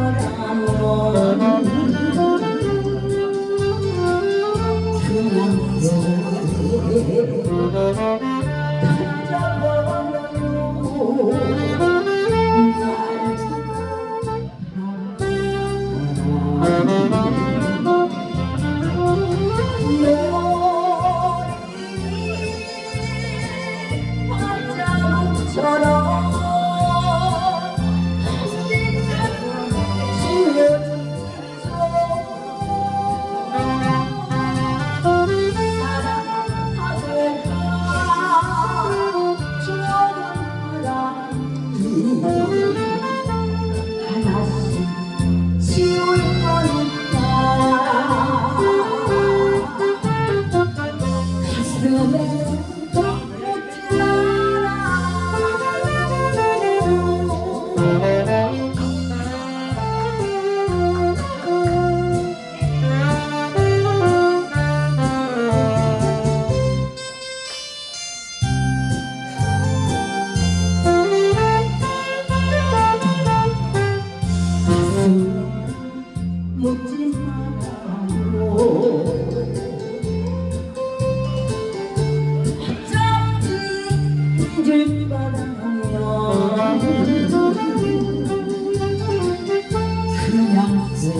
Lord. 길 바라며 그냥 서